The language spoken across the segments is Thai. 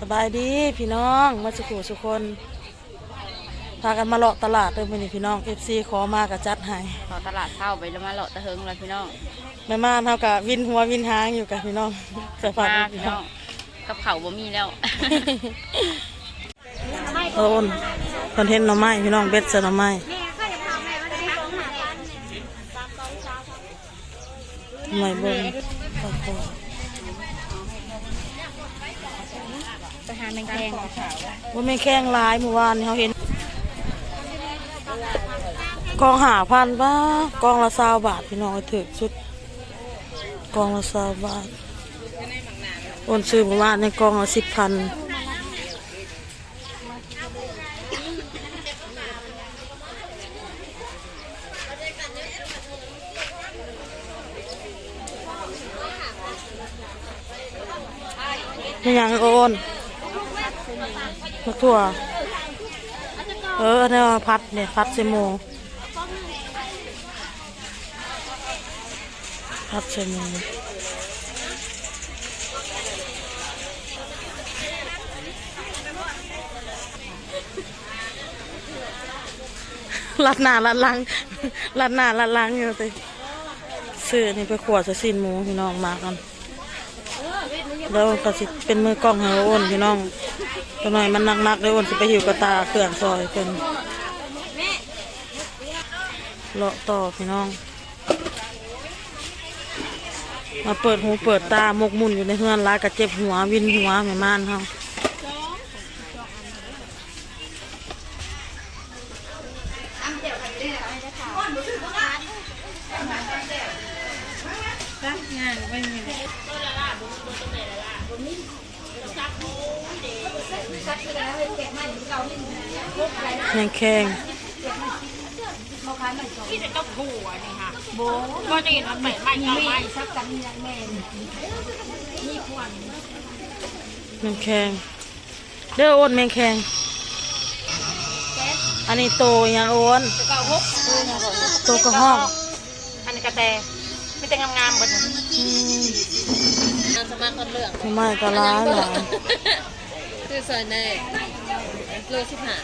สบายดีพี่น้องมาสุขุสุคนพากันมาเลาะตลาดเด้อมื้อนี้พี่น้อง FC ขอมาก็จัดให้ขอตลาดเข้าไปแล้วมาเลาะตะเฮิงเลยพี่น้องแม่ม่านเฮาก็วินหัววินหางอยู่กับพี่น้องใส่ฝากมาพี่พี่น้น้อองงกับเขาวบ่มีแล้วโอนคอนเทนต์หน่อไม้พี่น้องเบ็ดใส่หน่อไม้หน่อยเบิ่งโอ้โห หาแมงแคงว่าไม่แข้งหลายเมื่อวานเขาเห็น กองหาพันบ้ากองละสาวบาทพี่น้องถึกชุด กองละสาวบาทโอนซื้อเมื่อวานในกองละสิบพันไม่ยังโอน มักถั่ว เออเนี่ยพัดเนี่ยพัดเซโมพัดเซโมลัดหน้าลัดหลังลัดหน้าลัดหลังอยู่ติซื้อนี่ไปขวดจะสินหมูพี่น้องมากันแล้วก็สิเป็นมือกล้องให้โอนพี่น้อง ตัวหน่อยมันนักๆเลยโอนสิไปหิวกระตาเครื่องซอยเป็นเลาะต่อพี่น้อง มาเปิดหูเปิดตาหมกมุ่นอยู่ในเฮือนร้ายกระเจ็บหัววินหัวแม่ม่านเฮาแข็ง แข็งที่จะต้องผูอันนี้ค่ะโบก็จะเห็นมันเปิดไม่ก็ไม่ซักกันนี่แม่แมงแข็งเด้อโอนแมงแข็งอันนี้โตยังโอนเก้าหกโตกระห้องอันนี้กระแตไม่แต่งงามๆบนอืมน้ำ สมาคนเลือกทำไมก็ร้ายหลายคือซอยแน่โลสิบห้า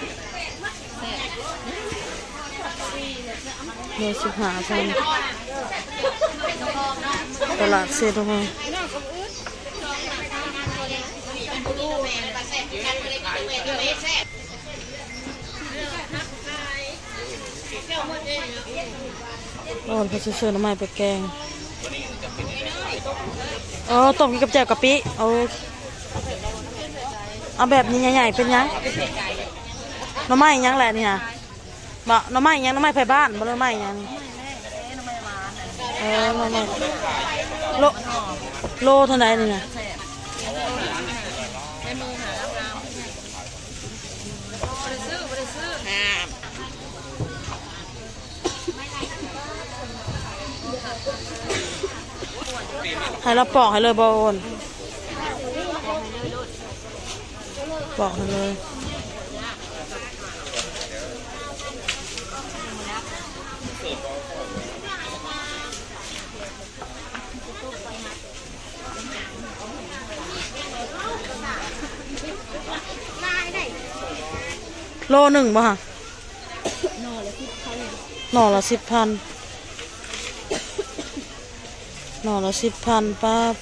เดี๋ยวสิบหาพันตลาดเซโดโฮโอ้ยเขาจะซื้อน้ำมันไปแกง เออต้มกินกับแจ่วกะปิเอาเอาแบบนี้ใหญ่ๆเป็นยังหน้ำไม้ยังแหละนี่ฮะบ่หน้ำไม้ยังหน้ำไม้ไผ่บ้านบ่หน้ำไม้ยังเออหน้ำไม้โลโลเท่าไหร่นี่นะ ในมือหาแล้วน้ำบริซื้อบริซื้อห้าม ให้เราปอกให้เลยบอนปอกให้เลยโลหนึ่งป่ะฮะหน่อละสิบพัน หน่อละสิบพันป้าบ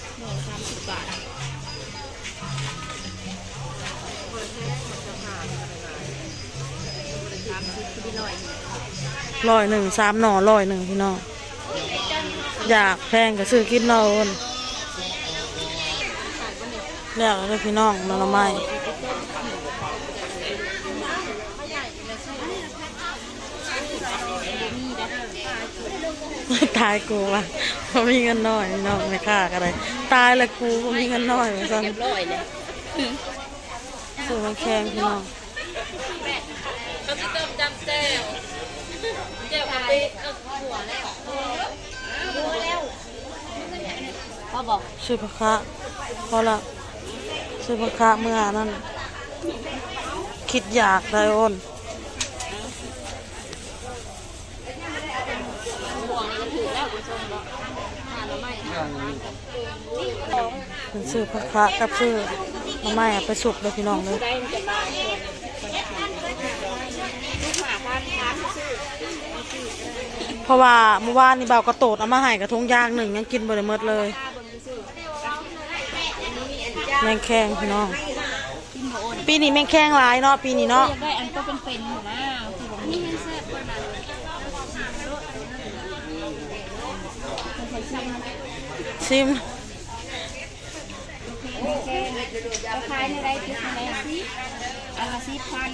ร้อยหนึ่งสามหน่อร้อยหนึ่งพี่น้องอยากแพงก็ซื้อกินเราอนแลกเลยพี่น้องน่อละไม้ตายกูว่ะ เพราะมีเงินน้อยพี่น้องไม่ค่ากันเลยตายเลยกูเพราะมีเงินน้อยเหมือนกันเรียบร้อยเลยซื้อมาแข่งพี่น้องเขาจะเติมจำแจ่วแจ่วกะปิเอาหัวแล้วพ่อบอกซื้อผักคะพอละซื้อผักคะเมื่อนั้นคิดอยากได้โอน เป็นซื้อผักคะกับซื้อน้ำไม้อะไปสุกเลยพี่น้องเลยได้มันจะเพราะว่าเมื่อวานนี่เบากระโตดเอามาให้กระทงยางหนึ่งยังกินบ่ได้หมดเลยแมงแข้งพี่น้องปีนี้แมงแข้งหลายเนาะปีนี้เนาะได้อันก็เป็นเป็นอยู่นะที่ผมนี่แซ่บกว่านั้น ซิมราคาในไรติดในไรสิอันละสิบพัน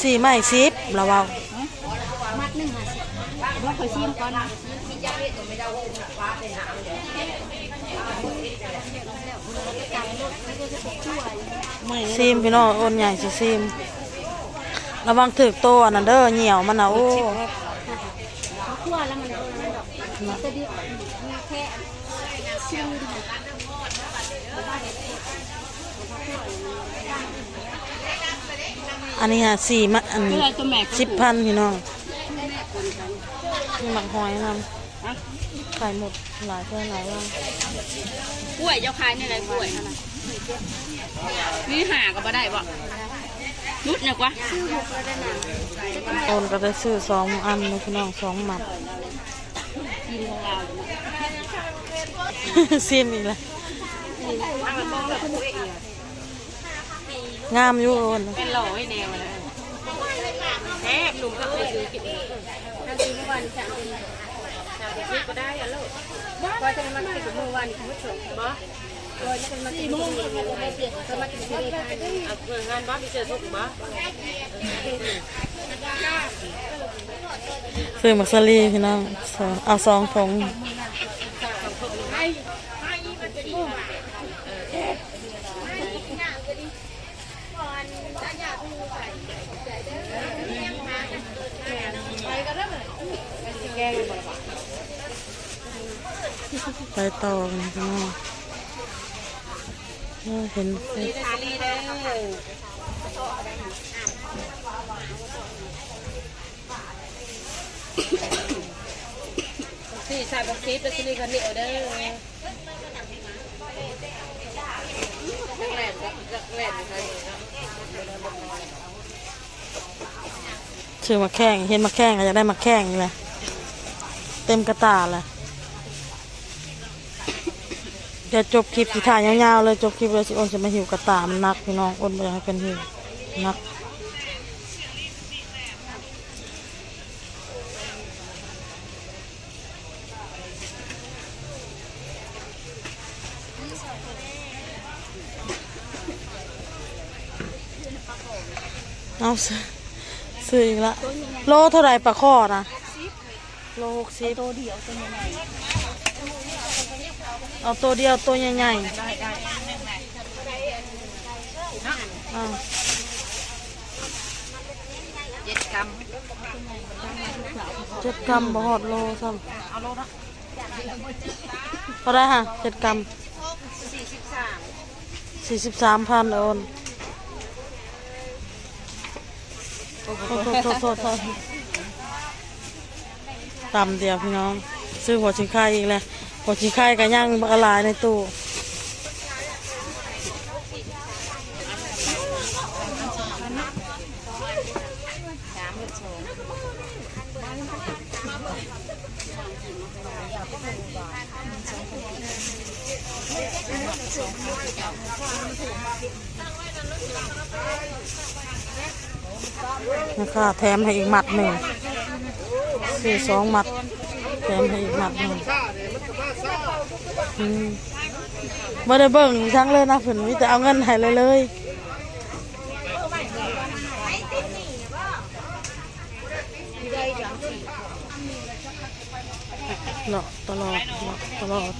สี่ไม้ซิบละเว้ามัดหนึ่งอะว่าเคยชิมก่อนนะซิมพี่น้องโอนใหญ่สิซิมระวังถึกโตอันนั้นเด้อเหี่ยวมันน่ะโอ้คั่วแล้วมันมันดอกจะดีมีแค่ชิมดี อันนี้ฮะสี่มะอันก็เลยตัวแม่สิบพันพี่น้องมีหมักหอยนำไข่หมดหลายเท่าหลายว่างกล้วยเจ้าคายนี่อะไรกล้วยนี่หาก็บ่ได้บ่นุดเนี่ยกว่าโอนก็ได้ซื้อสองอันเลยพี่น้องสองหมัด กินของเราซิมอีกแล้วงามอยู่โอนเป็นหล่อให้แนวเลยแซ่บหนุ่มก็เคยซื้อกินนั่นคือเมื่อวานฉันเป็นชาวที่ก็ได้อะลูกก็จะมากินเมื่อวานคุณผู้ชมบ่ก็จะมากินเมื่อวานก็มากินที่นี่เอาเงินงานบ้านไปเจอทุกบ่ ซื้อมักซาลีพี่น้องสองเอาสองถุงไปต่อกันพี่น้องเห็น ชาลีเด้อ สี่ชายบักซีเป็นสิริกันนี่เด้อแหลนแหลนใช่ชื่อมาแข้งเห็นมาแข้งก็อยากได้มาแข้งนี่แหละเต็มกระตาเลยเดี๋ยวจบคลิปสิถ่ายยาวๆเลยจบคลิปเลยสิอ้นจะมาหิวกระตามันนักพี่น้องอ้นไม่อยากให้เป็นหิวนัก เอาซื้อซื้ออีกละโลเท่าไหรปลาข้อนะโลหกสิบตัวเดียวตัวใหญ่เอาตัวเดียวตัวใหญ่ได้ได้ๆอ่าเจ็ดกรัมเจ็ดกรัมบ่ฮอดโลซ้เอาโลละำพอได้ฮะเจ็ดกรัมสี่สิบสามสี่สิบสามพันโอน โทษโทษโทษโทษตำเดียวพี่น้อง ซื้อหัวชิงไข่อีกแล้วหัวชิงไข่กับย่างบักกะลายในตู้ นะคะแถมให้อีกหมัดหนึ่งซื้อสองหมัด แถมให้อีกหมัดหนึ่งอืมบ่ได้เบิ่งทั้งเลยนะเพิ่นมีแต่เอาเงินให้เลยเลยเลาะตลอดเลาะตลอด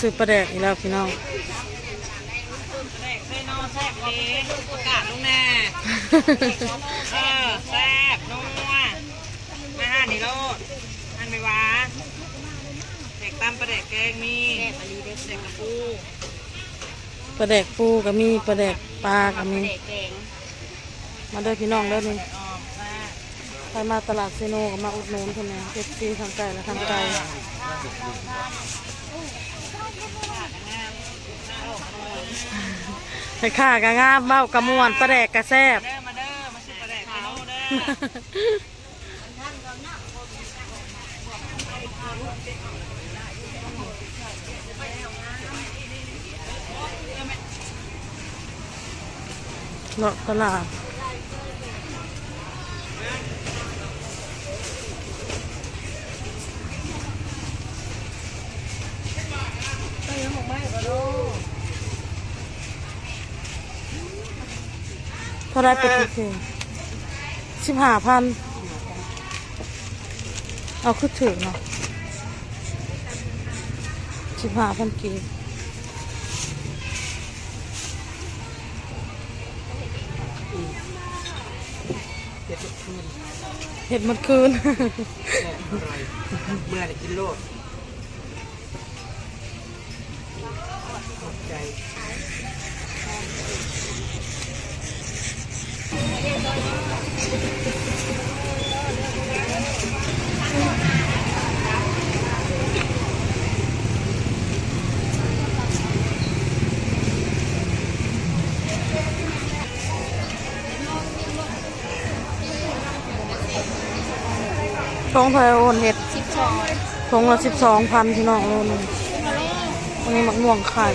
ซื้อปลาแดกอีกแล้วพี่น้องแซ่บนอแซ่บเด้ประกาศลงแน่เออแซ่บนัวมาห้านี่โลดอันไปวาเด็กตำปลาเด็กแกงมีแซ่บอันนี้เด็กเด็กกระปูปลาแดกปูก็มีปลาแดกปลาก็มีเด็กแกงมาเด้อพี่น้องเด้อนี่ออมแซ่บใครมาตลาดเซโนก็มาอุดหนุนเพิ่นนะเอฟซีทางไกลและทางไกล เให้ข้ากะงามเบ้ากะมวนปลาแดกกะแซ่บเด้อมาเด้อมาซื้อปลาแดกไปโน่เด้อเลาะตลาดเท่าไรเป็ดเพงสิบห้าพันเอาขึ้นถึงเนาะสิบห้าพันกีบเจ็ดคืนเห็ดมันคืนอร่อยเมื่อไรกินโลด ทงไทยโอนเห็ดทงละสิบสองพันพี่น้องโลนึงอันนี้มักม่วงไข่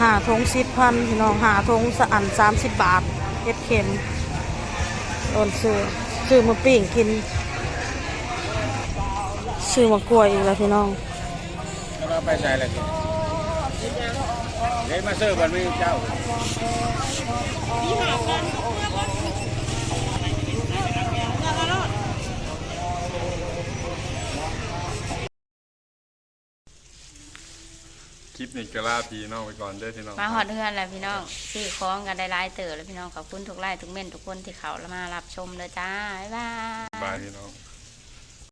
หาทงสิบพันพี่น้องหาทงสะอันสามสิบบาทเห็ดเข็มโดนซื้อซื้อมาปิ้งกินซื้อมากล้วยอีกแล้วพี่น้องแล้วไปใส่อะไรกินเดี๋ยวมาเสิร์ฟวันนี้เจ้า ลิปนี้ก็ลาพี่น้องไปก่อนเด้อพี่น้องมาหอดเฮือนแล้วพี่น้องสี่คล้องกันได้หลายเต๋อแล้วพี่น้องขอบคุณทุกไลน์ทุกเม่นทุกคนที่เขามารับชมเลยจ้าบ๊ายบายบายพี่น้อง